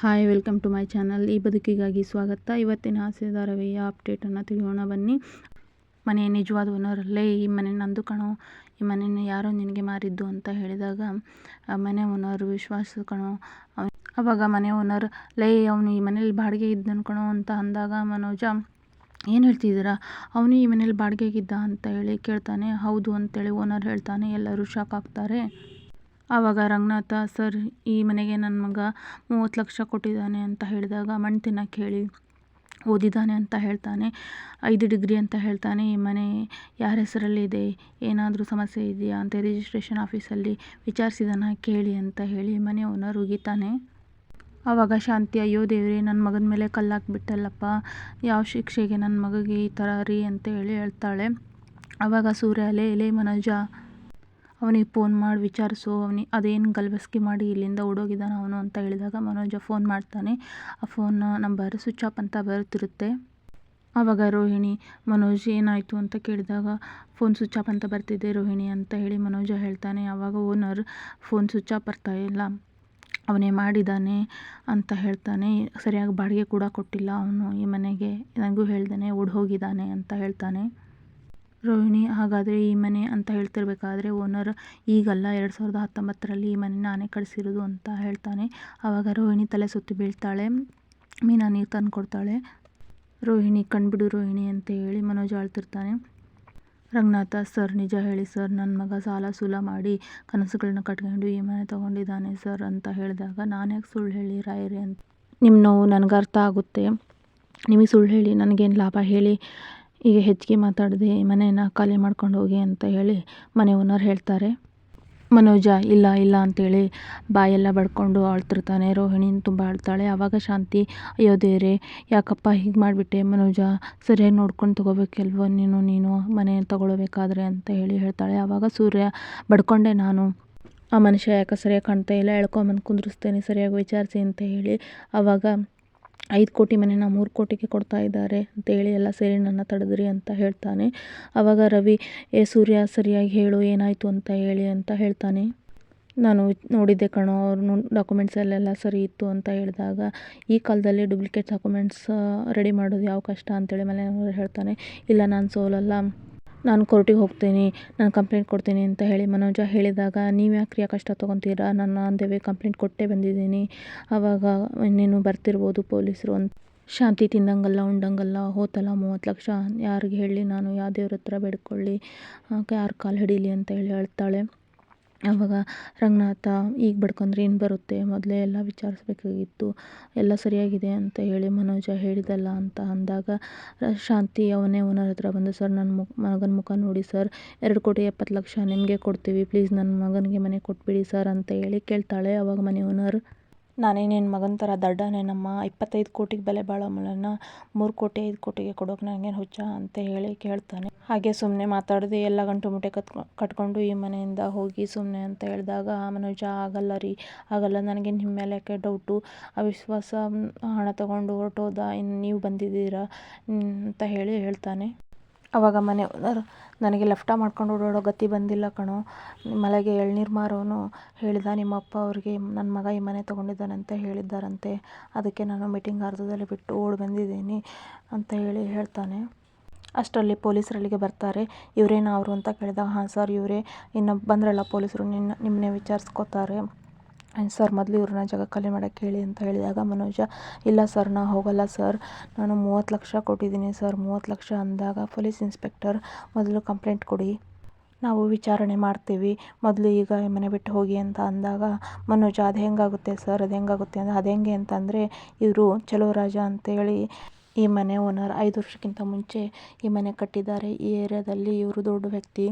Hi welcome to my channel ಈ ಬದುಕಿಗಾಗಿ ಸ್ವಾಗತ. ಇವತ್ತಿನ ಹಾಸ್ಯ ಧಾರಾವಾಹಿಯ ಅಪ್ಡೇಟನ್ನು ತಿಳಿಯೋಣ ಬನ್ನಿ. ಮನೆಯ ನಿಜವಾದ ಓನರಲ್ಲೇ ಈ ಮನೆ ನಂದು ಕಣೋ. ಈ ಮನೆಯನ್ನು ಯಾರೋ ನಿನಗೆ ಮಾರಿದ್ದು ಅಂತ ಹೇಳಿದಾಗ ಮನೆ ಓನರ್ ವಿಶ್ವಾಸ ಕಣೋ. ಅವ- ಅವಾಗ ಮನೆ ಓನರ್, ಲೇ, ಅವನು ಈ ಮನೇಲಿ ಬಾಡಿಗೆ ಇದ್ದನು ಕಣೋ ಅಂತ ಅಂದಾಗ ಮನೋಜ, ಏನು ಹೇಳ್ತಿದ್ದೀರಾ? ಅವನು ಈ ಮನೇಲಿ ಬಾಡಿಗೆಗಿದ್ದ ಅಂತ ಹೇಳಿ ಕೇಳ್ತಾನೆ. ಹೌದು ಅಂತೇಳಿ ಓನರ್ ಹೇಳ್ತಾನೆ. ಎಲ್ಲರೂ ಶಾಕ್ ಆಗ್ತಾರೆ. ಆವಾಗ ರಂಗನಾಥ ಸರ್, ಈ ಮನೆಗೆ ನನ್ನ ಮಗ ಮೂವತ್ತು ಲಕ್ಷ ಕೊಟ್ಟಿದ್ದಾನೆ ಅಂತ ಹೇಳಿದಾಗ ಮಣ್ಣು ತಿನ್ನಕ್ಕೆ ಹೇಳಿ ಓದಿದ್ದಾನೆ ಅಂತ ಹೇಳ್ತಾನೆ. ಐದು ಡಿಗ್ರಿ ಅಂತ ಹೇಳ್ತಾನೆ, ಈ ಮನೆ ಯಾರ ಹೆಸರಲ್ಲಿದೆ ಏನಾದರೂ ಸಮಸ್ಯೆ ಇದೆಯಾ? ಅಂತ ರಿಜಿಸ್ಟ್ರೇಷನ್ ಆಫೀಸಲ್ಲಿ ವಿಚಾರಿಸಿದಾನ ಕೇಳಿ ಅಂತ ಹೇಳಿ ಮನೆ ಓನರ್ ಉಗಿತಾನೆ. ಆವಾಗ ಶಾಂತಿ, ಅಯ್ಯೋ ದೇವ್ರಿ ನನ್ನ ಮಗನ ಮೇಲೆ ಕಲ್ಲಾಕ್ಬಿಟ್ಟಲ್ಲಪ್ಪ. ಯಾವ ಶಿಕ್ಷೆಗೆ ನನ್ನ ಮಗಗೆ ಈ ಥರ ರೀ? ಅಂತ ಹೇಳಿ ಹೇಳ್ತಾಳೆ. ಆವಾಗ ಸೂರ್ಯ, ಲೇ ಎಲೆ ಮನೋಜ ಅವನಿಗೆ ಫೋನ್ ಮಾಡಿ ವಿಚಾರಿಸು ಅವನಿ ಅದೇನು ಗಲ್ಬಸ್ಕಿ ಮಾಡಿ ಇಲ್ಲಿಂದ ಓಡೋಗಿದ್ದಾನೆ ಅವನು ಅಂತ ಹೇಳಿದಾಗ ಮನೋಜ ಫೋನ್ ಮಾಡ್ತಾನೆ. ಆ ಫೋನ್ ನಂಬರ್ ಸ್ವಿಚ್ ಆಫ್ ಅಂತ ಬರುತ್ತಿರುತ್ತೆ ಆವಾಗ ರೋಹಿಣಿ, ಮನೋಜ್ ಏನಾಯಿತು ಅಂತ ಕೇಳಿದಾಗ ಫೋನ್ ಸ್ವಿಚ್ ಆಫ್ ಅಂತ ಬರ್ತಿದೆ ರೋಹಿಣಿ ಅಂತ ಹೇಳಿ ಮನೋಜ ಹೇಳ್ತಾನೆ. ಆವಾಗ ಓನರ್ ಫೋನ್ ಸ್ವಿಚ್ ಆಫ್ ಬರ್ತಾ ಇಲ್ಲ. ಅವನೇ ಮಾಡಿದ್ದಾನೆ ಅಂತ ಹೇಳ್ತಾನೆ. ಸರಿಯಾಗಿ ಬಾಡಿಗೆ ಕೂಡ ಕೊಟ್ಟಿಲ್ಲ ಅವನು ಈ ಮನೆಗೆ. ನನಗೂ ಹೇಳ್ದಾನೆ ಓಡ್ ಹೋಗಿದ್ದಾನೆ ಅಂತ ಹೇಳ್ತಾನೆ. ರೋಹಿಣಿ, ಹಾಗಾದರೆ ಈ ಮನೆ ಅಂತ ಹೇಳ್ತಿರಬೇಕಾದ್ರೆ ಓನರ್ ಈಗಲ್ಲ ಎರಡು ಸಾವಿರದ ಹತ್ತೊಂಬತ್ತರಲ್ಲಿ ಈ ಮನೆ ನಾನೇ ಕಳಿಸಿರೋದು ಅಂತ ಹೇಳ್ತಾನೆ. ಆವಾಗ ರೋಹಿಣಿ ತಲೆ ಸುತ್ತಿ ಬೀಳ್ತಾಳೆ. ಮೀನಾ ನೀರು ತಂದು ಕೊಡ್ತಾಳೆ ರೋಹಿಣಿ, ಕಣ್ಬಿಡು ರೋಹಿಣಿ ಅಂತ ಹೇಳಿ ಮನೋಜ್ ಆಳ್ತಿರ್ತಾನೆ. ರಂಗನಾಥ, ಸರ್, ನಿಜ ಹೇಳಿ ಸರ್ ನನ್ನ ಮಗ ಸಾಲ ಸೂಲ ಮಾಡಿ ಕನಸುಗಳನ್ನ ಕಟ್ಕೊಂಡು ಈ ಮನೆ ತೊಗೊಂಡಿದ್ದಾನೆ ಸರ್ ಅಂತ ಹೇಳಿದಾಗ, ನಾನು ಯಾಕೆ ಸುಳ್ಳು ಹೇಳಿ ರಾಯರೇ? ಅಂತ. ನಿಮ್ಮ ನೋವು ನನಗೆ ಅರ್ಥ ಆಗುತ್ತೆ. ನಿಮಗೆ ಸುಳ್ಳು ಹೇಳಿ, ನನಗೇನು ಲಾಭ ಹೇಳಿ. ಈಗ ಹೆಚ್ಚಿಗೆ ಮಾತಾಡದೆ ಮನೇನ ಖಾಲಿ ಮಾಡ್ಕೊಂಡು ಹೋಗಿ ಅಂತ ಹೇಳಿ ಮನೆ ಓನರ್ ಹೇಳ್ತಾರೆ. ಮನೋಜ, ಇಲ್ಲ ಇಲ್ಲ ಅಂತೇಳಿ ಬಾಯೆಲ್ಲ ಬಡ್ಕೊಂಡು ಅಳ್ತಿರ್ತಾನೆ. ರೋಹಿಣಿ ತುಂಬ ಅಳ್ತಾಳೆ. ಆವಾಗ ಶಾಂತಿ, ಅಯ್ಯೋ ದೇವ್ರೆ, ಯಾಕಪ್ಪ ಹೀಗೆ ಮಾಡಿಬಿಟ್ಟೆ ಮನೋಜ? ಸರಿಯಾಗಿ ನೋಡ್ಕೊಂಡು ತೊಗೋಬೇಕಲ್ವ ನೀನು ನೀನು ಮನೆ ತೊಗೊಳ್ಬೇಕಾದ್ರೆ ಅಂತ ಹೇಳಿ ಹೇಳ್ತಾಳೆ. ಆವಾಗ ಸೂರ್ಯ, ಬಡ್ಕೊಂಡೆ ನಾನು. ಆ ಮನುಷ್ಯ ಯಾಕೆ ಸರಿಯಾಗಿ ಕಾಣ್ತಾ ಇಲ್ಲ? ಎಳ್ಕೊಂಬಂದು ಕುಂದ್ರಿಸ್ತೇನೆ, ಸರಿಯಾಗಿ ವಿಚಾರಿಸಿ ಅಂತ ಹೇಳಿ ಆವಾಗ ಐದು ಕೋಟಿ ಮನೆನ ಮೂರು ಕೋಟಿಗೆ ಕೊಡ್ತಾ ಇದ್ದಾರೆ ಅಂತೇಳಿ ಎಲ್ಲ ಸೇರಿ ನನ್ನ ತಡೆದ್ರಿ ಅಂತ ಹೇಳ್ತಾನೆ. ಆವಾಗ ರವಿ, ಏ ಸೂರ್ಯ, ಸರಿಯಾಗಿ ಹೇಳು, ಏನಾಯಿತು ಅಂತ ಹೇಳಿ ಅಂತ ಹೇಳ್ತಾನೆ. ನಾನು ನೋಡಿದ್ದೆ ಕಣೋ ಅವ್ರು ಡಾಕ್ಯುಮೆಂಟ್ಸ್ ಎಲ್ಲೆಲ್ಲ ಸರಿ ಇತ್ತು ಅಂತ ಹೇಳಿದಾಗ, ಈ ಕಾಲದಲ್ಲಿ ಡೂಪ್ಲಿಕೇಟ್ ಡಾಕ್ಯುಮೆಂಟ್ಸ್ ರೆಡಿ ಮಾಡೋದು ಯಾವ ಕಷ್ಟ? ಅಂತೇಳಿ ಮನೆಯವರು ಹೇಳ್ತಾನೆ. ಇಲ್ಲ, ನಾನು ಸೋಲಲ್ಲ. ನಾನು ಕೋರ್ಟಿಗೆ ಹೋಗ್ತೀನಿ, ನಾನು ಕಂಪ್ಲೇಂಟ್ ಕೊಡ್ತೀನಿ ಅಂತ ಹೇಳಿ ಮನೋಜ ಹೇಳಿದಾಗ, ನೀವು ಯಾಕ್ರಿ ಕಷ್ಟ ತೊಗೊತೀರಾ? ನಾನು ಅಂದೇವೆ ಕಂಪ್ಲೇಂಟ್ ಕೊಟ್ಟೇ ಬಂದಿದ್ದೀನಿ. ಆವಾಗ ಇನ್ನೇನು ಬರ್ತಿರ್ಬೋದು ಪೊಲೀಸರು ಅಂತ. ಶಾಂತಿ ತಿಂದಂಗಲ್ಲ, ಉಂಡಂಗಲ್ಲ ಹೋತಲ್ಲ ಮೂವತ್ತು ಲಕ್ಷ. ಯಾರಿಗೆ ಹೇಳಿ, ನಾನು ಯಾವ ದೇವ್ರ ಹತ್ರ ಬೇಡ್ಕೊಳ್ಳಿ ಯಾರು ಕಾಲು ಹಿಡೀಲಿ ಅಂತ ಹೇಳಿ ಹೇಳ್ತಾಳೆ. ಆವಾಗ ರಂಗನಾಥ ಈಗ ಬಡ್ಕೊಂಡ್ರೆ ಏನು ಬರುತ್ತೆ, ಮೊದಲೇ ಎಲ್ಲ ವಿಚಾರಿಸ್ಬೇಕಾಗಿತ್ತು, ಎಲ್ಲ ಸರಿಯಾಗಿದೆ ಅಂತ ಹೇಳಿ ಮನೋಜ ಹೇಳಿದಲ್ಲ ಅಂತ ಅಂದಾಗ ಶಾಂತಿ ಅವನೇ ಓನರ್ ಹತ್ರ ಬಂದು, ಸರ್, ನನ್ನ ಮುಖ ಮಗನ ಮುಖ ನೋಡಿ, ಸರ್, ಎರಡು ಕೋಟಿ ಎಪ್ಪತ್ತು ಲಕ್ಷ ನಿಮಗೆ ಕೊಡ್ತೀವಿ, ಪ್ಲೀಸ್ ನನ್ನ ಮಗನಿಗೆ ಮನೆ ಕೊಟ್ಬಿಡಿ, ಸರ್, ಅಂತ ಹೇಳಿ ಕೇಳ್ತಾಳೆ ಅವಾಗ ಮನೆ ಓನರ್. ನಾನೇ ನಿನ್ನ ಮಗನ ಥರ ದಡ್ಡನೇನಮ್ಮ ಇಪ್ಪತ್ತೈದು ಕೋಟಿಗೆ ಬೆಲೆ ಬಾಳೋ ಮಲನ ಮೂರು ಕೋಟಿ, ಐದು ಕೋಟಿಗೆ ಕೊಡೋಕೆ ನನಗೇನು ಹುಚ್ಚ ಅಂತ ಹೇಳಿ ಕೇಳ್ತಾನೆ. ಹಾಗೆ ಸುಮ್ಮನೆ ಮಾತಾಡದೆ ಎಲ್ಲ ಗಂಟು ಮುಟ್ಟೆ ಕತ್ಕೊ, ಕಟ್ಕೊಂಡು ಈ ಮನೆಯಿಂದ ಹೋಗಿ ಸುಮ್ಮನೆ ಅಂತ ಹೇಳಿದಾಗ, ಆ ಮನುಜ ಆಗಲ್ಲ ರೀ, ಆಗಲ್ಲ, ನನಗೆ ನಿಮ್ಮ ಮೇಲೆ ಯಾಕೆ ಡೌಟು? ಅವಿಶ್ವಾಸ, ಹಣ ತಗೊಂಡು ಹೊರಟೋದ, ಇನ್ನು ನೀವು ಬಂದಿದ್ದೀರಾ? ಅಂತ ಹೇಳಿ ಹೇಳ್ತಾನೆ. ಆವಾಗ ಮನೆ ನನಗೆ ಲಫ್ಟ ಮಾಡ್ಕೊಂಡು ಓಡಾಡೋ ಗತಿ ಬಂದಿಲ್ಲ ಕಣೋ. ಮಲೆಗೆ ಎಳ್ನೀರು ಮಾರೋನು ಹೇಳಿದ ನಿಮ್ಮ ಅಪ್ಪ ಅವ್ರಿಗೆ ನನ್ನ ಮಗ ಈ ಮನೆ ತೊಗೊಂಡಿದ್ದಾನಂತೆ ಹೇಳಿದ್ದಾರಂತೆ. ಅದಕ್ಕೆ ನಾನು ಮೀಟಿಂಗ್ ಅರ್ಧದಲ್ಲಿ ಬಿಟ್ಟು ಓಡಿ ಬಂದಿದ್ದೀನಿ ಅಂತ ಹೇಳಿ ಹೇಳ್ತಾನೆ. ಅಷ್ಟರಲ್ಲಿ ಪೊಲೀಸರು ಅಲ್ಲಿಗೆ ಬರ್ತಾರೆ. ಇವರೇನಾ ಅವರು? ಅಂತ ಕೇಳಿದಾಗ ಹಾಂ ಸರ್, ಇವರೇ. ಇನ್ನು ಬಂದ್ರಲ್ಲ ಪೊಲೀಸರು, ನಿನ್ನ ನಿಮ್ಮನ್ನೇ ವಿಚಾರಿಸ್ಕೋತಾರೆ. ಸರ್, ಮೊದಲು ಇವ್ರನ್ನ ಜಾಗ ಖಾಲಿ ಮಾಡೋಕ್ಕೆ ಹೇಳಿ ಅಂತ ಹೇಳಿದಾಗ ಮನೋಜ, ಇಲ್ಲ ಸರ್, ನಾ ಹೋಗಲ್ಲ ಸರ್. ನಾನು ಮೂವತ್ತು ಲಕ್ಷ ಕೊಟ್ಟಿದ್ದೀನಿ ಸರ್. ಮೂವತ್ತು ಲಕ್ಷ ಅಂದಾಗ ಪೊಲೀಸ್ ಇನ್ಸ್ಪೆಕ್ಟರ್ ಮೊದಲು ಕಂಪ್ಲೇಂಟ್ ಕೊಡಿ. ನಾವು ವಿಚಾರಣೆ ಮಾಡ್ತೀವಿ. ಮೊದಲು ಈಗ ಮನೆ ಬಿಟ್ಟು ಹೋಗಿ ಅಂತ ಅಂದಾಗ ಮನೋಜ, ಅದು ಹೆಂಗಾಗುತ್ತೆ ಸರ್? ಅದು ಹೆಂಗಾಗುತ್ತೆ ಅಂದರೆ ಅದು ಹೆಂಗೆ ಅಂತಂದರೆ, ಇವರು ಚಲೋ ರಾಜ ಅಂತೇಳಿ ಈ ಮನೆ ಓನರ್ ಐದು ವರ್ಷಕ್ಕಿಂತ ಮುಂಚೆ ಈ ಮನೆ ಕಟ್ಟಿದ್ದಾರೆ. ಈ ಏರಿಯಾದಲ್ಲಿ ಇವರು ದೊಡ್ಡ ವ್ಯಕ್ತಿ.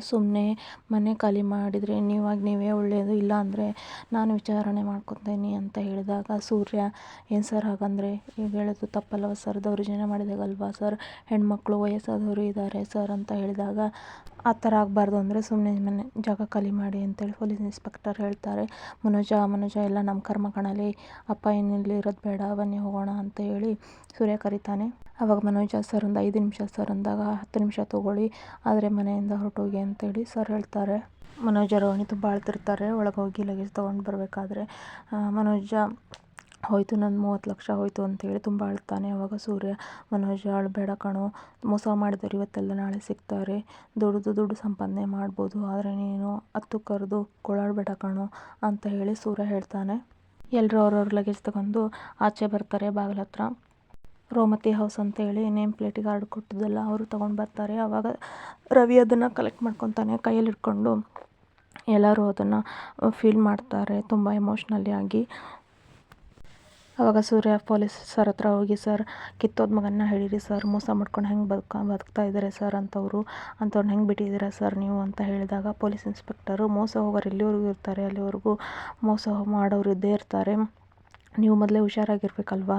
ಸುಮ್ಮನೆ ಮನೆ ಖಾಲಿ ಮಾಡಿದರೆ ನೀವಾಗಿ ನೀವೇ ಒಳ್ಳೆಯದು ಇಲ್ಲ ಅಂದರೆ ನಾನು ವಿಚಾರಣೆ ಮಾಡ್ಕೊತೀನಿ ಅಂತ ಹೇಳಿದಾಗ ಸೂರ್ಯ, ಏನು ಸರ್ ಹಾಗಂದರೆ ಈಗ ಹೇಳೋದು ತಪ್ಪಲ್ಲವಾ ಸರ್? ದೌರ್ಜನ್ಯ ಮಾಡಿದಾಗಲ್ವಾ ಸರ್? ಹೆಣ್ಮಕ್ಳು, ವಯಸ್ಸಾದವರು ಇದ್ದಾರೆ ಸರ್ ಅಂತ ಹೇಳಿದಾಗ ಆ ಥರ ಆಗಬಾರ್ದು ಅಂದರೆ ಸುಮ್ಮನೆ ಮನೆ ಜಾಗ ಖಾಲಿ ಮಾಡಿ ಅಂತೇಳಿ ಪೊಲೀಸ್ ಇನ್ಸ್ಪೆಕ್ಟರ್ ಹೇಳ್ತಾರೆ, ಮನೋಜ ಮನೋಜ, ಎಲ್ಲ ನಮ್ಮ ಕರ್ಮ ಕಣಲಿ ಅಪ್ಪ ಇನ್ನಿಲ್ಲಿ ಇರೋದು ಬೇಡ, ಬನ್ನಿ ಹೋಗೋಣ ಅಂತ ಹೇಳಿ ಸೂರ್ಯ ಕರೀತಾನೆ. ಅವಾಗ ಮನೋಜ, ಸರ್, ಒಂದು ಐದು ನಿಮಿಷ, ಸರ್, ಅಂದಾಗ ಹತ್ತು ನಿಮಿಷ ತೊಗೊಳ್ಳಿ, ಆದರೆ ಮನೆಯಿಂದ ಹೊರಟೋಗಿ ಅಂತೇಳಿ ಸರ್ ಹೇಳ್ತಾರೆ. ಮನೋಜ, ರೋಹಿಣಿ ತುಂಬ ಅಳ್ತಿರ್ತಾರೆ ಒಳಗೆ ಹೋಗಿ ಲಗೇಜ್ ತೊಗೊಂಡು ಬರಬೇಕಾದ್ರೆ. ಮನೋಜ ಹೋಯಿತು ನನ್ನ ಮೂವತ್ತು ಲಕ್ಷ ಹೋಯಿತು ಅಂತೇಳಿ ತುಂಬ ಅಳ್ತಾನೆ. ಅವಾಗ ಸೂರ್ಯ, ಮನೋಜ ಅಳಬೇಡ ಕಣೋ, ಮೋಸ ಮಾಡಿದವ್ರು ಇವತ್ತೆಲ್ಲ ನಾಳೆ ಸಿಗ್ತಾರೆ. ದುಡಿದು ದುಡ್ಡು ಸಂಪಾದನೆ ಮಾಡ್ಬೋದು, ಆದರೆ ನೀನು ಹತ್ತು ಕರೆದು ಗೋಳಾಡಬೇಡ ಕಣೋ ಅಂತ ಹೇಳಿ ಸೂರ್ಯ ಹೇಳ್ತಾನೆ. ಎಲ್ಲರೂ ಅವ್ರವ್ರ ಲಗೇಜ್ ತಗೊಂಡು ಆಚೆ ಬರ್ತಾರೆ ಬಾಗಿಲ ಹತ್ರ. ರೋಮತಿ ಹೌಸ್ ಅಂತೇಳಿ ನೇಮ್ ಪ್ಲೇಟಿಗೆ ಆರ್ಡ್ರ್ ಕೊಟ್ಟಿದ್ದೆಲ್ಲ ಅವರು ತೊಗೊಂಡು ಬರ್ತಾರೆ. ಆವಾಗ ರವಿ ಅದನ್ನು ಕಲೆಕ್ಟ್ ಮಾಡ್ಕೊತಾನೆ ಕೈಯಲ್ಲಿ ಹಿಡ್ಕೊಂಡು. ಎಲ್ಲರೂ ಅದನ್ನು ಫೀಲ್ ಮಾಡ್ತಾರೆ, ತುಂಬ ಎಮೋಷ್ನಲಿ ಆಗಿ. ಅವಾಗ ಸೂರ್ಯ ಪೊಲೀಸ್ ಸರ್ ಹತ್ರ ಹೋಗಿ, ಸರ್, ಕಿತ್ತೋದ ಮಗನ್ನ ಹೇಳಿರಿ ಸರ್, ಮೋಸ ಮಾಡ್ಕೊಂಡು ಹೆಂಗೆ ಬದುಕ, ಬದುಕ್ತಾ ಇದ್ದಾರೆ ಸರ್ ಅಂಥವ್ರು ಅಂಥವ್ರನ್ನ ಹೆಂಗೆ ಬಿಟ್ಟಿದ್ದೀರಾ ಸರ್ ನೀವು? ಅಂತ ಹೇಳಿದಾಗ ಪೊಲೀಸ್ ಇನ್ಸ್ಪೆಕ್ಟರು, ಮೋಸ ಹೋಗೋರು ಎಲ್ಲಿವರೆಗೂ ಇರ್ತಾರೆ, ಅಲ್ಲಿವರೆಗೂ ಮೋಸ ಮಾಡೋರು ಇದ್ದೇ ಇರ್ತಾರೆ, ನೀವು ಮೊದಲೇ ಹುಷಾರಾಗಿರ್ಬೇಕಲ್ವಾ?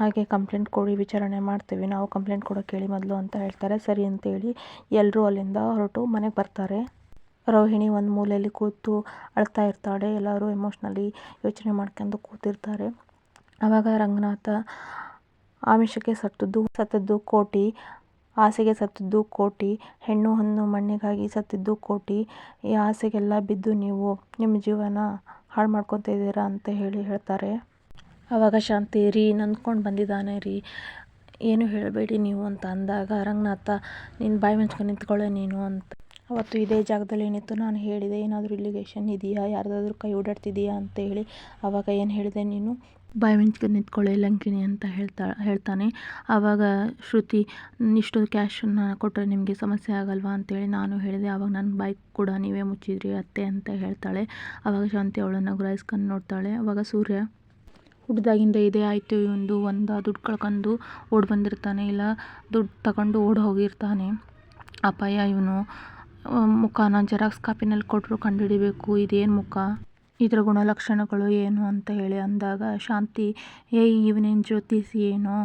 ಹಾಗೆ ಕಂಪ್ಲೇಂಟ್ ಕೊಡಿ, ವಿಚಾರಣೆ ಮಾಡ್ತೀವಿ, ನಾವು ಕಂಪ್ಲೇಂಟ್ ಕೊಡೋಕೆ ಹೇಳಿ ಮೊದಲು ಅಂತ ಹೇಳ್ತಾರೆ. ಸರಿ ಅಂತೇಳಿ ಎಲ್ಲರೂ ಅಲ್ಲಿಂದ ಹೊರಟು ಮನೆಗೆ ಬರ್ತಾರೆ. ರೋಹಿಣಿ ಒಂದು ಮೂಲೆಯಲ್ಲಿ ಕೂತು ಅಳ್ತಾ ಇರ್ತಾಳೆ, ಎಲ್ಲರೂ ಎಮೋಷ್ನಲಿ ಯೋಚನೆ ಮಾಡ್ಕೊಂಡು ಕೂತಿರ್ತಾರೆ. ಆವಾಗ ರಂಗನಾಥ ಆಮಿಷಕ್ಕೆ ಸತ್ತದ್ದು ಸತ್ತದ್ದು ಕೋಟಿ, ಆಸೆಗೆ ಸತ್ತದ್ದು ಕೋಟಿ, ಹೆಣ್ಣು ಹಣ್ಣು ಮಣ್ಣಿಗಾಗಿ ಸತ್ತಿದ್ದು ಕೋಟಿ, ಈ ಆಸೆಗೆಲ್ಲ ಬಿದ್ದು ನೀವು ನಿಮ್ಮ ಜೀವನ ಹಾಳು ಮಾಡ್ಕೊತ ಇದ್ದೀರಾ ಅಂತ ಹೇಳಿ ಹೇಳ್ತಾರೆ. ಆವಾಗ ಶಾಂತಿ ರೀ ನಂದ್ಕೊಂಡು ಬಂದಿದ್ದಾನೆ ರೀ. ಏನು ಹೇಳಬೇಡಿ ನೀವು ಅಂತ ಅಂದಾಗ, ರಂಗನಾಥ, ನೀನು ಬಾಯಿ ಮಂಚ್ಕೊಂಡು ನಿಂತ್ಕೊಳ್ಳೆ ನೀನು ಅಂತ. ಅವತ್ತು ಇದೇ ಜಾಗದಲ್ಲಿ ಏನಿತ್ತು ನಾನು ಹೇಳಿದೆ, ಏನಾದರೂ ಇಲ್ಲಿಗೇಷನ್ ಇದೆಯಾ? ಯಾರ್ದಾದ್ರೂ ಕೈ ಓಡಾಡ್ತಿದೆಯಾ ಅಂತ ಹೇಳಿ ಆವಾಗ ಏನು ಹೇಳಿದೆ ನೀನು? ಬಾಯಿ ಮುಚ್ಕೊಂಡು ನಿಂತ್ಕೊಳ್ಳೆ, ಲಂಕಿಣಿ ಅಂತ ಹೇಳ್ತಾ, ಹೇಳ್ತಾನೆ. ಆವಾಗ ಶ್ರುತಿ, ಇಷ್ಟು ಕ್ಯಾಶನ್ನು ಕೊಟ್ಟರೆ ನಿಮಗೆ ಸಮಸ್ಯೆ ಆಗಲ್ವಾ ಅಂತೇಳಿ ನಾನು ಹೇಳಿದೆ. ಆವಾಗ ನನ್ನ ಬೈಕ್ ಕೂಡ ನೀವೇ ಮುಚ್ಚಿದ್ರಿ ಅತ್ತೆ ಅಂತ ಹೇಳ್ತಾಳೆ. ಆವಾಗ ಶಾಂತಿ ಅವಳನ್ನು ಗುರಾಯಿಸ್ಕೊಂಡು ನೋಡ್ತಾಳೆ. ಆವಾಗ ಸೂರ್ಯ ಹುಡ್ದಾಗಿಂದ ಇದೇ ಆಯಿತು, ಇವೊಂದು ಒಂದು ದುಡ್ಡು ಕಳ್ಕೊಂಡು ಓಡಿ ಬಂದಿರ್ತಾನೆ. ಇಲ್ಲ, ದುಡ್ಡು ತಗೊಂಡು ಓಡಿ ಹೋಗಿರ್ತಾನೆ. ಅಪಾಯ, ಇವನು, ಮುಖನ ಜೆರಾಕ್ಸ್ ಕಾಪಿನಲ್ಲಿ ಕೊಟ್ಟರು ಕಂಡುಹಿಡಿಬೇಕು, ಇದೇನು ಮುಖ? ಇದರ ಗುಣಲಕ್ಷಣಗಳು ಏನು ಅಂತ ಹೇಳಿ ಅಂದಾಗ, ಶಾಂತಿ, ಏ ಇವನೇನು ಜ್ಯೋತಿಷಿ ಏನು?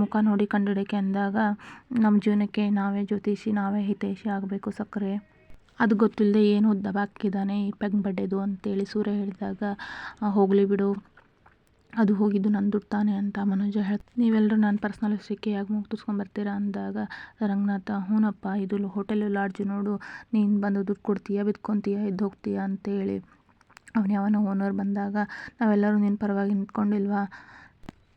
ಮುಖ ನೋಡಿ ಕಂಡುಹಿಡಿಕೆ ಅಂದಾಗ ನಮ್ಮ ಜೀವನಕ್ಕೆ ನಾವೇ ಜ್ಯೋತಿಷಿ, ನಾವೇ ಹಿತೈಷಿ ಆಗಬೇಕು ಸಕ್ಕರೆ. ಅದು ಗೊತ್ತಿಲ್ಲದೆ ಏನು ದಬಾಕಿದ್ದಾನೆ ಈ ಪೆಗ್ ಬಡ್ಡೆದು ಅಂತೇಳಿ ಸೂರ್ಯ ಹೇಳಿದಾಗ ಹೋಗಲಿ ಬಿಡು, ಅದು ಹೋಗಿದ್ದು ನನ್ನ ದುಡ್ಡು ಅಂತ ಮನೋಜ ಹೇಳ್ತಾ ನೀವೆಲ್ಲರೂ ನಾನು ಪರ್ಸ್ನಲ್ ಸಿಕ್ಕಿಯಾಗಿ ಯಾಕೆ ಮೂಗು ಬರ್ತೀರಾ? ಅಂದಾಗ, ರಂಗನಾಥ ಹ್ಞೂನಪ್ಪ ಇದು ಹೋಟೆಲು ಲಾಡ್ಜ್ ನೋಡು, ನೀನು ಬಂದು ದುಡ್ಡು ಕೊಡ್ತೀಯಾ ಬಿದ್ಕೊತೀಯಾ ಎದ್ದು ಹೋಗ್ತೀಯಾ? ಅಂತೇಳಿ ಅವನು ಯಾವನೋ ಓನರ್ ಬಂದಾಗ ನಾವೆಲ್ಲರೂ ನಿನ್ನ ಪರವಾಗಿ ನಿಂತ್ಕೊಂಡಿಲ್ವಾ?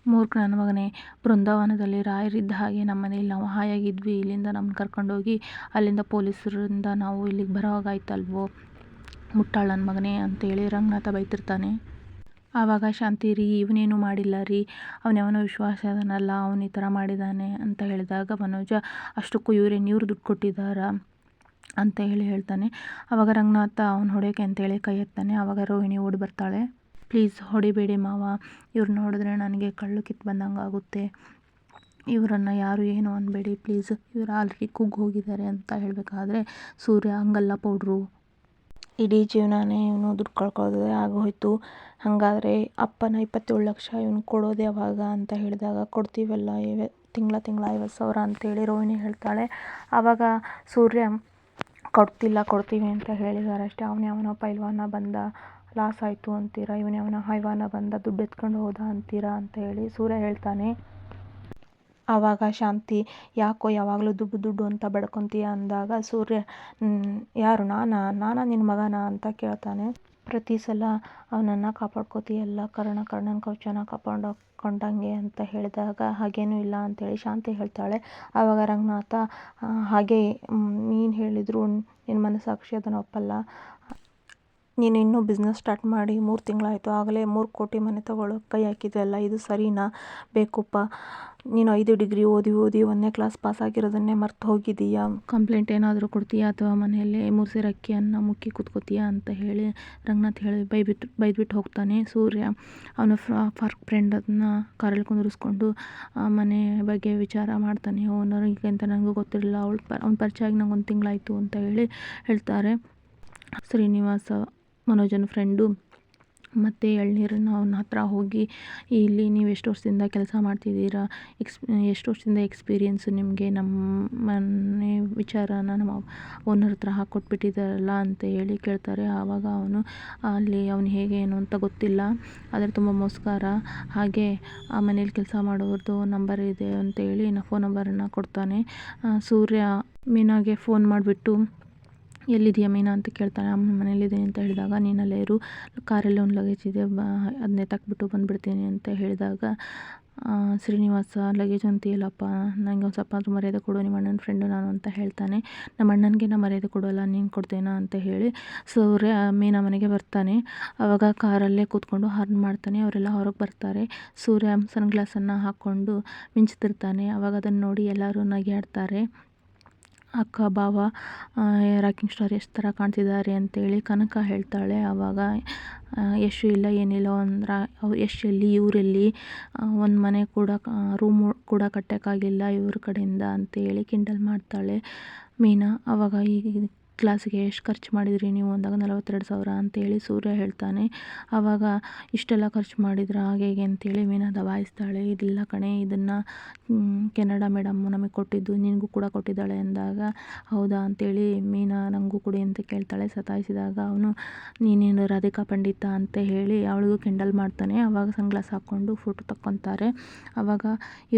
ಮೂರ್ಖ ನನ್ನ ಮಗನೇ, ಬೃಂದಾವನದಲ್ಲಿ ರಾಯರಿದ್ದ ಹಾಗೆ ನಮ್ಮ ಮನೇಲಿ ನಾವು ಹಾಯಾಗಿದ್ವಿ. ಇಲ್ಲಿಂದ ನಮ್ಮನ್ನ ಕರ್ಕೊಂಡೋಗಿ ಅಲ್ಲಿಂದ ಪೊಲೀಸರಿಂದ ನಾವು ಇಲ್ಲಿಗೆ ಬರೋವಾಗಾಯ್ತಲ್ವೋ? ಮುಟ್ಟಾಳ ನನ್ನ ಮಗನೇ ಅಂತೇಳಿ ರಂಗನಾಥ ಬೈತಿರ್ತಾನೆ. ಆವಾಗ ಶಾಂತಿ ರೀ, ಇವನೇನು ಮಾಡಿಲ್ಲ ರೀ. ಅವನವನೋ ವಿಶ್ವಾಸ ಅದನ್ನಲ್ಲ ಅವನು ಈ ಥರ ಮಾಡಿದ್ದಾನೆ ಅಂತ ಹೇಳಿದಾಗ ಮನೋಜ, ಅಷ್ಟಕ್ಕೂ ಇವ್ರೇನು ಇವ್ರು ದುಡ್ಡು ಕೊಟ್ಟಿದ್ದಾರಾ? ಅಂತ ಹೇಳಿ ಹೇಳ್ತಾನೆ. ಆವಾಗ ರಂಗನಾಥ ಅವ್ನು ಹೊಡೆಯೋಕೆ ಅಂತೇಳಿ ಕೈ ಎತ್ತಾನೆ. ಆವಾಗ ರೋಹಿಣಿ ಓಡಿ ಬರ್ತಾಳೆ. ಪ್ಲೀಸ್ ಹೊಡಿಬೇಡಿ ಮಾವ. ಇವ್ರು ನೋಡಿದ್ರೆ ನನಗೆ ಕಳ್ಳು ಕಿತ್ತು ಬಂದಂಗೆ ಆಗುತ್ತೆ. ಇವರನ್ನು ಯಾರು ಏನು ಅನ್ಬೇಡಿ. ಪ್ಲೀಸ್ ಇವರು ಆಲ್ರೆಡಿ ಕುಗ್ಗಿ ಹೋಗಿದ್ದಾರೆ ಅಂತ ಹೇಳಬೇಕಾದ್ರೆ ಸೂರ್ಯ, ಹಂಗಲ್ಲ ಪೌಡ್ರು. ಇಡೀ ಜೀವನನೇ ಇವನು ದುಡ್ಡು ಕಳ್ಕೊಳ್ಳೋದೇ ಆಗೋಯ್ತು. ಹಾಗಾದರೆ ಅಪ್ಪನ ಇಪ್ಪತ್ತೇಳು ಲಕ್ಷ ಇವನು ಕೊಡೋದು ಯಾವಾಗ ಅಂತ ಹೇಳಿದಾಗ ಕೊಡ್ತೀವಲ್ಲ ತಿಂಗಳ ತಿಂಗಳ ಐವತ್ತು ಸಾವಿರ ಅಂತೇಳಿ ರೋಹಿಣಿ ಹೇಳ್ತಾಳೆ. ಆವಾಗ ಸೂರ್ಯ ಕೊಡ್ತಿಲ್ಲ, ಕೊಡ್ತೀವಿ ಅಂತ ಹೇಳಿದ್ದಾರೆ ಅಷ್ಟೇ. ಅವ್ನು ಯಾವನೋ ಪೈಲ್ವಾನ ಬಂದ, ಲಾಸ್ ಆಯಿತು ಅಂತೀರಾ? ಇವನು ಯಾವನೋ ಹೈವಾನ ಬಂದ, ದುಡ್ಡು ಎತ್ಕೊಂಡು ಹೋದ ಅಂತೀರಾ? ಅಂತ ಹೇಳಿ ಸೂರ್ಯ ಹೇಳ್ತಾನೆ. ಆವಾಗ ಶಾಂತಿ, ಯಾಕೋ ಯಾವಾಗಲೂ ದುಡ್ಡು ದುಡ್ಡು ಅಂತ ಬಡ್ಕೊತೀಯ? ಅಂದಾಗ ಸೂರ್ಯ ಯಾರು? ನಾನಾ? ನಾನಾ ನಿನ್ನ ಮಗನಾ? ಅಂತ ಕೇಳ್ತಾನೆ. ಪ್ರತಿ ಸಲ ಅವನನ್ನು ಕಾಪಾಡ್ಕೋತೀಯಲ್ಲ ಕರ್ಣ ಕರ್ಣನ ಕವಚನ ಕಾಪಾಡ್ಕೊಂಡಂಗೆ ಅಂತ ಹೇಳಿದಾಗ ಹಾಗೇನೂ ಇಲ್ಲ ಅಂತೇಳಿ ಶಾಂತಿ ಹೇಳ್ತಾಳೆ. ಆವಾಗ ರಂಗನಾಥ, ಹಾಗೆ ನೀನು ಹೇಳಿದ್ರು ನಿನ್ನ ಮನಸ್ಸಾಕ್ಷಿ ಅದನ್ನು ಒಪ್ಪಲ್ಲ. ನೀನು ಇನ್ನೂ ಬಿಸ್ನೆಸ್ ಸ್ಟಾರ್ಟ್ ಮಾಡಿ ಮೂರು ತಿಂಗಳಾಯಿತು, ಆಗಲೇ ಮೂರು ಕೋಟಿ ಮನೆ ತಗೊಳ್ಳೋಕೆ ಕೈ ಹಾಕಿದೆಯಲ್ಲ, ಇದು ಸರಿನಾ? ಬೇಕಪ್ಪ. ನೀನು ಐದು ಡಿಗ್ರಿ ಓದಿ ಓದಿ ಒಂದನೇ ಕ್ಲಾಸ್ ಪಾಸ್ ಆಗಿರೋದನ್ನೇ ಮರ್ತು ಹೋಗಿದ್ದೀಯಾ? ಕಂಪ್ಲೇಂಟ್ ಏನಾದರೂ ಕೊಡ್ತೀಯಾ ಅಥವಾ ಮನೆಯಲ್ಲೇ ಮುರ್ಸಿರ ಸೇರು ಅಕ್ಕಿಯನ್ನು ಮುಕ್ಕಿ ಕೂತ್ಕೋತೀಯಾ ಅಂತ ಹೇಳಿ ರಂಗನಾಥ್ ಹೇಳಿ ಬೈಬಿಟ್ಟು ಬೈದ್ಬಿಟ್ಟು ಹೋಗ್ತಾನೆ ಸೂರ್ಯ. ಅವನ ಫಾರ್ಕ್ ಫ್ರೆಂಡ್ ಅದನ್ನ ಕಾರಲ್ಲಿ ಕುಂದಿರಿಸ್ಕೊಂಡು ಮನೆ ಬಗ್ಗೆ ವಿಚಾರ ಮಾಡ್ತಾನೆ. ಓನರ್ ಅಂತ ನನಗೂ ಗೊತ್ತಿರಲಿಲ್ಲ. ಅವಳು ಅವ್ನ ಪರಿಚಯ ಆಗಿ ನಂಗೆ ಒಂದು ತಿಂಗಳಾಯಿತು ಅಂತ ಹೇಳಿ ಹೇಳ್ತಾರೆ. ಶ್ರೀನಿವಾಸ ಮನೋಜನ ಫ್ರೆಂಡು ಮತ್ತು ಎಳ್ನೀರನ್ನು ಅವನ ಹತ್ರ ಹೋಗಿ, ಇಲ್ಲಿ ನೀವು ಎಷ್ಟು ವರ್ಷದಿಂದ ಕೆಲಸ ಮಾಡ್ತಿದ್ದೀರಾ? ಎಕ್ಸ್, ಎಷ್ಟು ವರ್ಷದಿಂದ ಎಕ್ಸ್ಪೀರಿಯೆನ್ಸು ನಿಮಗೆ ನಮ್ಮ ಮನೆ ವಿಚಾರನ ನಮ್ಮ ಓನರ್ ಹತ್ರ ಹಾಕ್ಕೊಟ್ಬಿಟ್ಟಿದ್ದಾರಲ್ಲ ಅಂತ ಹೇಳಿ ಕೇಳ್ತಾರೆ. ಆವಾಗ ಅವನು, ಅಲ್ಲಿ ಅವನು ಹೇಗೆ, ಏನು ಅಂತ ಗೊತ್ತಿಲ್ಲ. ಆದರೆ ತುಂಬ ಮೋಸ್ಕಾರ. ಹಾಗೆ ಆ ಮನೇಲಿ ಕೆಲಸ ಮಾಡೋರ್ದು ನಂಬರ್ ಇದೆ ಅಂತೇಳಿ ನಾ ಫೋನ್ ನಂಬರನ್ನು ಕೊಡ್ತಾನೆ. ಸೂರ್ಯ ಮೀನಾಗೆ ಫೋನ್ ಮಾಡಿಬಿಟ್ಟು ಎಲ್ಲಿದೆಯಾ ಮೀನಾ? ಅಂತ ಕೇಳ್ತಾನೆ ಅಮ್ಮ ಮನೇಲಿದ್ದೀನಿ ಅಂತ ಹೇಳಿದಾಗ, ನೀನು ಅಲ್ಲೇ ಇರು. ಕಾರಲ್ಲಿ ಒಂದು ಲಗೇಜ್ ಇದೆ. ಬಾ, ಅದನ್ನೇ ತಕ್ಬಿಟ್ಟು ಬಂದುಬಿಡ್ತೀನಿ ಅಂತ ಹೇಳಿದಾಗ ಶ್ರೀನಿವಾಸ ಲಗೇಜ್ ಅಂತೀಯಲ್ಲಪ್ಪ ನನಗೆ ಒಂದು ಸ್ವಲ್ಪ ಅದು ಮರ್ಯಾದೆ ಕೊಡು. ನಿಮ್ಮ ಅಣ್ಣನ ಫ್ರೆಂಡು ನಾನು ಅಂತ ಹೇಳ್ತಾನೆ. ನಮ್ಮ ಅಣ್ಣನಿಗೆ ನಾ ಮರ್ಯಾದೆ ಕೊಡೋಲ್ಲ. ನೀನು ಕೊಡ್ತೇನಾ? ಅಂತ ಹೇಳಿ, ಸೂರ್ಯ ಮೀನಾ ಮನೆಗೆ ಬರ್ತಾನೆ. ಆವಾಗ ಕಾರಲ್ಲೇ ಕೂತ್ಕೊಂಡು ಹಾರ್ನ್ ಮಾಡ್ತಾನೆ. ಅವರೆಲ್ಲ ಹೊರಗೆ ಬರ್ತಾರೆ. ಸೂರ್ಯ ಸನ್ ಗ್ಲಾಸನ್ನು ಹಾಕ್ಕೊಂಡು ಮಿಂಚ್ತಿರ್ತಾನೆ. ಆವಾಗ ಅದನ್ನು ನೋಡಿ ಎಲ್ಲರೂ ನಗೆಯಾಡ್ತಾರೆ ಅಕ್ಕ ಬಾವ ರಾಕಿಂಗ್ ಸ್ಟಾರ್ ಎಷ್ಟು ಥರ ಕಾಣ್ತಿದ್ದಾರೆ ಅಂತೇಳಿ ಕನಕ ಹೇಳ್ತಾಳೆ. ಆವಾಗ ಯಶು ಇಲ್ಲ, ಏನಿಲ್ಲ ಅಂದ್ರೆ ಯಶ್ ಎಲ್ಲಿ ಇವರೆಲ್ಲಿ ಒಂದು ಮನೆ ಕೂಡ ರೂಮ್ ಕೂಡ ಕಟ್ಟೋಕ್ಕಾಗಿಲ್ಲ ಇವ್ರ ಕಡೆಯಿಂದ ಅಂತೇಳಿ ಕಿಂಡಲ್ ಮಾಡ್ತಾಳೆ ಮೀನಾ. ಆವಾಗ ಈ ಕ್ಲಾಸಿಗೆ ಎಷ್ಟು ಖರ್ಚು ಮಾಡಿದ್ರಿ ನೀವು ಅಂದಾಗ ನಲವತ್ತೆರಡು ಸಾವಿರ ಅಂತೇಳಿ ಸೂರ್ಯ ಹೇಳ್ತಾನೆ. ಆವಾಗ ಇಷ್ಟೆಲ್ಲ ಖರ್ಚು ಮಾಡಿದ್ರಾ ಹಾಗೆ ಹೀಗೆ ಅಂತೇಳಿ ಮೀನಾ ದಬಾಯಿಸ್ತಾಳೆ ಇದಿಲ್ಲ ಕಣೆ, ಇದನ್ನು ಕೆನಡಾ ಮೇಡಮ್ಮು ನಮಗೆ ಕೊಟ್ಟಿದ್ದು, ನಿನಗೂ ಕೂಡ ಕೊಟ್ಟಿದ್ದಾಳೆ ಅಂದಾಗ, ಹೌದಾ ಅಂತೇಳಿ ಮೀನಾ ನನಗೂ ಕೊಡಿ ಅಂತ ಕೇಳ್ತಾಳೆ. ಸತಾಯಿಸಿದಾಗ ಅವನು, ನೀನೇನು ರಾಧಿಕಾ ಪಂಡಿತ ಅಂತ ಹೇಳಿ ಅವಳಿಗೂ ಕೆಂಡಲ್ ಮಾಡ್ತಾನೆ. ಆವಾಗ ಸನ್ಗ್ಲಾಸ್ ಹಾಕ್ಕೊಂಡು ಫೋಟೋ ತಕ್ಕೊತಾರೆ. ಆವಾಗ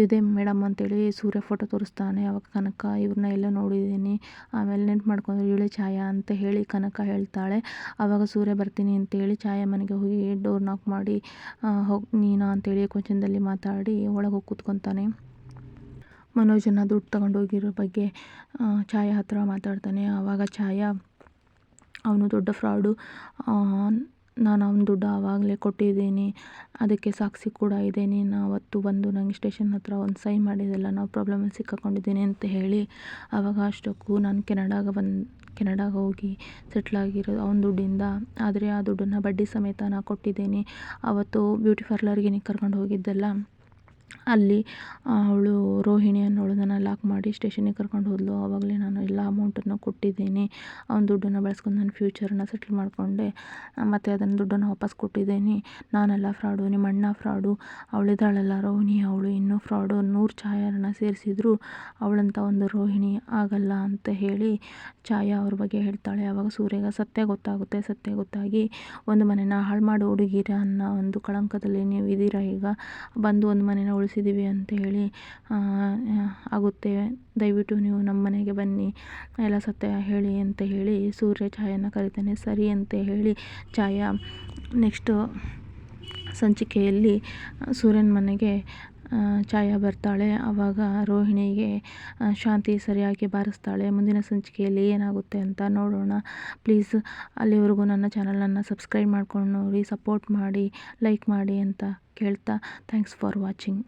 ಇದೇ ಮೇಡಮ್ ಅಂತೇಳಿ ಸೂರ್ಯ ಫೋಟೋ ತೋರಿಸ್ತಾನೆ. ಅವಾಗ ಕನಕ ಇವ್ರನ್ನ ಎಲ್ಲ ನೋಡಿದ್ದೀನಿ. ಆಮೇಲೆ ನೆನ್ಪು ಮಾಡ್ಕೊಂಡು ಇವಳೆ ಛಾಯಾ ಅಂತ ಹೇಳಿ ಕನಕ ಹೇಳ್ತಾಳೆ. ಆವಾಗ ಸೂರ್ಯ ಬರ್ತೀನಿ ಅಂತೇಳಿ ಛಾಯಾ ಮನೆಗೆ ಹೋಗಿ ಡೋರ್ ನಾಕ್ ಮಾಡಿ ಹೋಗಿ, ನೀನಾ ಅಂತೇಳಿ ಕೊಂಚದಲ್ಲಿ ಮಾತಾಡಿ ಒಳಗೆ ಹೋಗಿ ಕೂತ್ಕೊತಾನೆ. ಮನೋಜನ ದುಡ್ಡು ತಗೊಂಡು ಹೋಗಿರೋ ಬಗ್ಗೆ ಛಾಯಾ ಹತ್ರ ಮಾತಾಡ್ತಾನೆ. ಆವಾಗ ಛಾಯಾ, ಅವನು ದೊಡ್ಡ ಫ್ರಾಡು ನಾನು ಅವನ ದುಡ್ಡು ಆವಾಗಲೇ ಕೊಟ್ಟಿದ್ದೀನಿ. ಅದಕ್ಕೆ ಸಾಕ್ಷಿ ಕೂಡ ಇದೆ. ನೀನು ಅವತ್ತು ಬಂದು ನನಗೆ ಸ್ಟೇಷನ್ ಹತ್ರ ಒಂದು ಸೈ ಮಾಡಿದೆಲ್ಲ, ನಾವು ಪ್ರಾಬ್ಲಮಲ್ಲಿ ಸಿಕ್ಕಾಕೊಂಡಿದ್ದೀನಿ ಅಂತ ಹೇಳಿ ಆವಾಗ ಅಷ್ಟಕ್ಕೂ ನಾನು ಕೆನಡಾಗ ಬಂದು ಕೆನಡಾಗೆ ಹೋಗಿ ಸೆಟ್ಲಾಗಿರೋ ಅವ್ನ ದುಡ್ಡಿಂದ. ಆದರೆ ಆ ದುಡ್ಡನ್ನು ಬಡ್ಡಿ ಸಮೇತ ನಾನು ಕೊಟ್ಟಿದ್ದೀನಿ. ಆವತ್ತು ಬ್ಯೂಟಿ ಪಾರ್ಲರ್ಗೆ ನೀ ಕರ್ಕೊಂಡು ಹೋಗಿದ್ದೆಲ್ಲ? ಅಲ್ಲಿ ಅವಳು ರೋಹಿಣಿ ಅನ್ನೋಳನ್ನ ಲಾಕ್ ಮಾಡಿ ಸ್ಟೇಷನಿಗೆ ಕರ್ಕೊಂಡು ಹೋದಳು ಆವಾಗಲೇ ನಾನು ಎಲ್ಲ ಅಮೌಂಟನ್ನು ಕೊಟ್ಟಿದ್ದೀನಿ. ಅವ್ನ ದುಡ್ಡನ್ನು ಬಳಸ್ಕೊಂಡು ನನ್ನ ಫ್ಯೂಚರನ್ನ ಸೆಟ್ಲ್ ಮಾಡಿಕೊಂಡೆ. ಮತ್ತು ಅದನ್ನು ದುಡ್ಡನ್ನು ವಾಪಸ್ ಕೊಟ್ಟಿದ್ದೀನಿ. ನಾನೆಲ್ಲ ಫ್ರಾಡು ನಿಮ್ಮ ಅಣ್ಣ ಫ್ರಾಡು ಅವಳಿದ್ದಾಳಲ್ಲ ರೋಹಿಣಿ, ಅವಳು ಇನ್ನೂ ಫ್ರಾಡು ನೂರು ಛಾಯಾರನ್ನ ಸೇರಿಸಿದ್ರು. ಅವಳಂತ ಒಂದು ರೋಹಿಣಿ ಆಗಲ್ಲ ಅಂತ ಹೇಳಿ ಛಾಯಾ ಅವ್ರ ಬಗ್ಗೆ ಹೇಳ್ತಾಳೆ. ಆವಾಗ ಸೂರ್ಯಗ ಸತ್ಯ ಗೊತ್ತಾಗುತ್ತೆ, ಸತ್ಯ ಗೊತ್ತಾಗಿ ಒಂದು ಮನೆನ ಹಾಳು ಮಾಡಿ ಹುಡುಗಿರ ಅನ್ನೋ ಒಂದು ಕಳಂಕದಲ್ಲಿ ನೀವು ಇದ್ದೀರಾ ಈಗ? ಬಂದು ಒಂದು ಮನೆನ ಉಳಿಸಿದ್ದೀವಿ ಅಂತ ಹೇಳಿ ಆಗುತ್ತೆ. ದಯವಿಟ್ಟು ನೀವು ನಮ್ಮ ಮನೆಗೆ ಬನ್ನಿ, ಎಲ್ಲ ಸತ್ಯ ಹೇಳಿ ಅಂತ ಹೇಳಿ, ಸೂರ್ಯ ಛಾಯೆಯನ್ನು ಕರಿತಾನೆ, ಸರಿ ಅಂತ ಹೇಳಿ, ಛಾಯಾ, ನೆಕ್ಸ್ಟು ಸಂಚಿಕೆಯಲ್ಲಿ ಸೂರ್ಯನ ಮನೆಗೆ ಛಾಯಾ ಬರ್ತಾಳೆ. ಆವಾಗ ರೋಹಿಣಿಗೆ ಶಾಂತಿ ಸರಿಯಾಗಿ ಬಾರಿಸ್ತಾಳೆ. ಮುಂದಿನ ಸಂಚಿಕೆಯಲ್ಲಿ ಏನಾಗುತ್ತೆ ಅಂತ ನೋಡೋಣ. ಪ್ಲೀಸ್, ಅಲ್ಲಿವರೆಗೂ ನನ್ನ ಚಾನಲನ್ನು ಸಬ್ಸ್ಕ್ರೈಬ್ ಮಾಡ್ಕೊಂಡು ನೋಡಿ, ಸಪೋರ್ಟ್ ಮಾಡಿ, ಲೈಕ್ ಮಾಡಿ ಅಂತ ಕೇಳ್ತಾ. Thanks for watching.